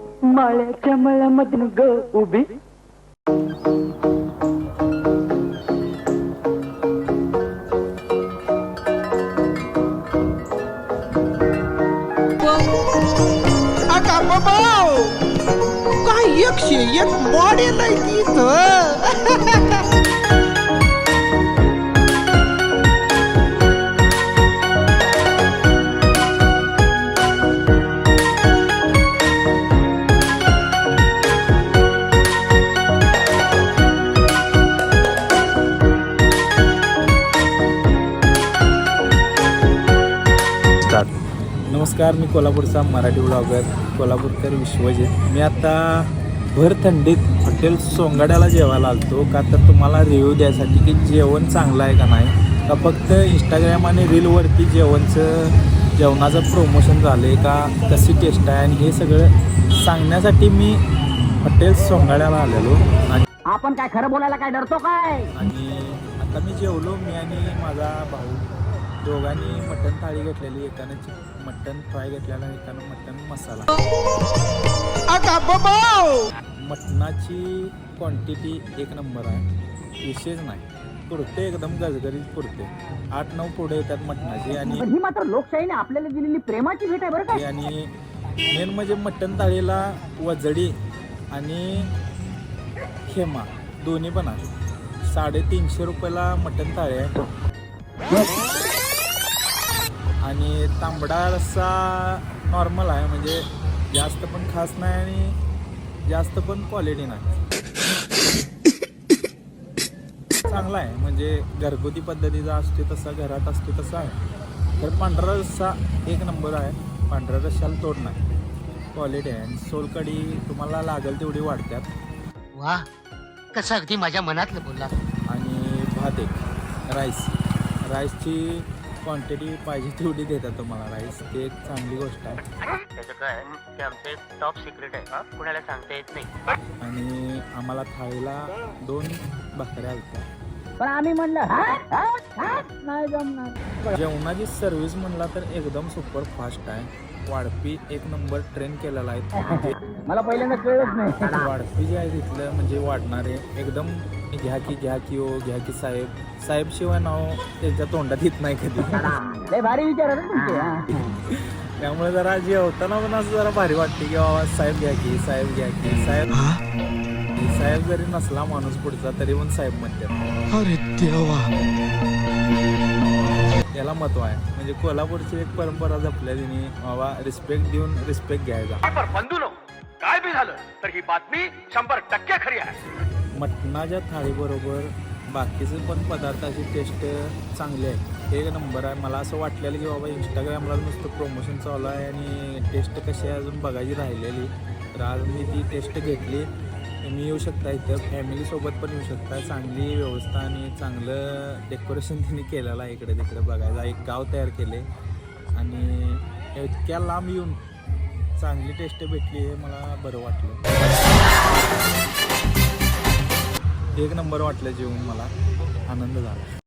माळ्याच्या मळ्यामधून ग उभी. आता बाबा काय एकशे एक मॉडेल आहे की नमस्कार मी कोल्हापूरचा मराठी ब्लॉगर कोल्हापूरकर विश्वजित. मी आता भर थंडीत हॉटेल सोंगाड्याला जेवायला आलतो. का तर तुम्हाला रिव्ह्यू द्यायसाठी की जेवण चांगलं आहे का नाही? का फक्त इंस्टाग्राम आणि रीलवरती जेवणचं जेवणाचं प्रमोशन झालं आहे का? कशी टेस्ट आहे? आणि हे सगळं सांगण्यासाठी मी हॉटेल सोंगाड्याला आलेलो. आणि आपण काय खरं बोलायला काय डरतो काय? आणि आता मी जेवलो मी आणि माझा भाऊ. दोघांनी मटण थाळी घेतलेली एकानं चिक मटण फ्राय घेतलेला एकानं मटण मसाला. मटणाची क्वांटिटी एक नंबर आहे. विशेष नाही. पुरते एकदम गजगरीत पुरते. आठ नऊ पुढे येतात मटणाची आणि ही मात्र लोकशाहीने आपल्याला दिलेली प्रेमाची भेट आहे बरं का? आणि मेन म्हणजे मटण थाळीला वजडी आणि खेमा दोन्ही पण आहे. साडेतीनशे रुपयाला मटण थाळी आहे. आणि तांबडा रस्सा नॉर्मल आहे म्हणजे जास्त पण खास नाही आणि जास्त पण क्वालिटी नाही. चांगला आहे म्हणजे घरगुती पद्धतीचा असतो तसा घरात असतो तसा आहे. तर पांढरा रस्सा एक नंबर आहे पांढऱ्या रस्स्याला तोड नाही. क्वालिटी आहे आणि सोलकडी तुम्हाला लागेल तेवढी वाढतात वा कसं अगदी माझ्या मनातलं बोलला आणि भात एक राईस. राईसची क्वांटिटी पाहिजे तेवढी देतात तुम्हाला राईस ते एक चांगली गोष्ट आहे. त्याचं काय ते आमचं एक टॉप सिक्रेट आहे. कुणाला सांगता येत नाही. आणि आम्हाला थाळीला दोन भाकऱ्या होत्या पण आम्ही म्हणलं हा? हा? हा? नाही जमणार. जेवणाची सर्व्हिस म्हणला तर एकदम सुपर फास्ट आहे वाढपी एक नंबर ट्रेन केलेला आहे. म्हणजे मला पहिल्यांदा कळलंच नाही. वाढपी जे आहे तिथलं म्हणजे वाढणारे एकदम घ्या की घ्या की ओ घ्या की साहेब. साहेब शिवाय नाव त्यांच्या तोंडात येत नाही कधी. लय भारी विचार आहे रे तुमचे. हा. त्यामुळे जरा जेवताना पण असं जरा भारी वाटते की बाबा साहेब घ्या की साहेब घ्या की साहेब. साहेब जरी नसला माणूस पुढचा तरी पण साहेब म्हणतात. अरे देवा. याला महत्त्व आहे. म्हणजे कोल्हापूरची एक परंपरा जपल्या तिने बाबा रिस्पेक्ट देऊन रिस्पेक्ट घ्यायचा. काय बी झालं तर ही बातमी शंभर टक्के खरी आहे. मटणाच्या थाळीबरोबर बाकीचे पण पदार्थाची टेस्ट चांगली आहे एक नंबर आहे. मला असं वाटलेलं की बाबा इंस्टाग्रामला नुसतं प्रमोशन चालू आहे आणि टेस्ट कशी आहे अजून बघायची राहिलेली. तर आज मी ती टेस्ट घेतली. तुम्ही येऊ शकता इथं. फॅमिलीसोबत पण येऊ शकता. चांगली व्यवस्था आणि चांगलं डेकोरेशन त्यांनी केलेलं आहे इकडे तिकडे बघायला. एक गाव तयार केले आणि इतक्या लांब येऊन चांगली टेस्ट भेटली हे मला बरं वाटलं. एक नंबर वाटलं जेवून मला. आनंद झाला.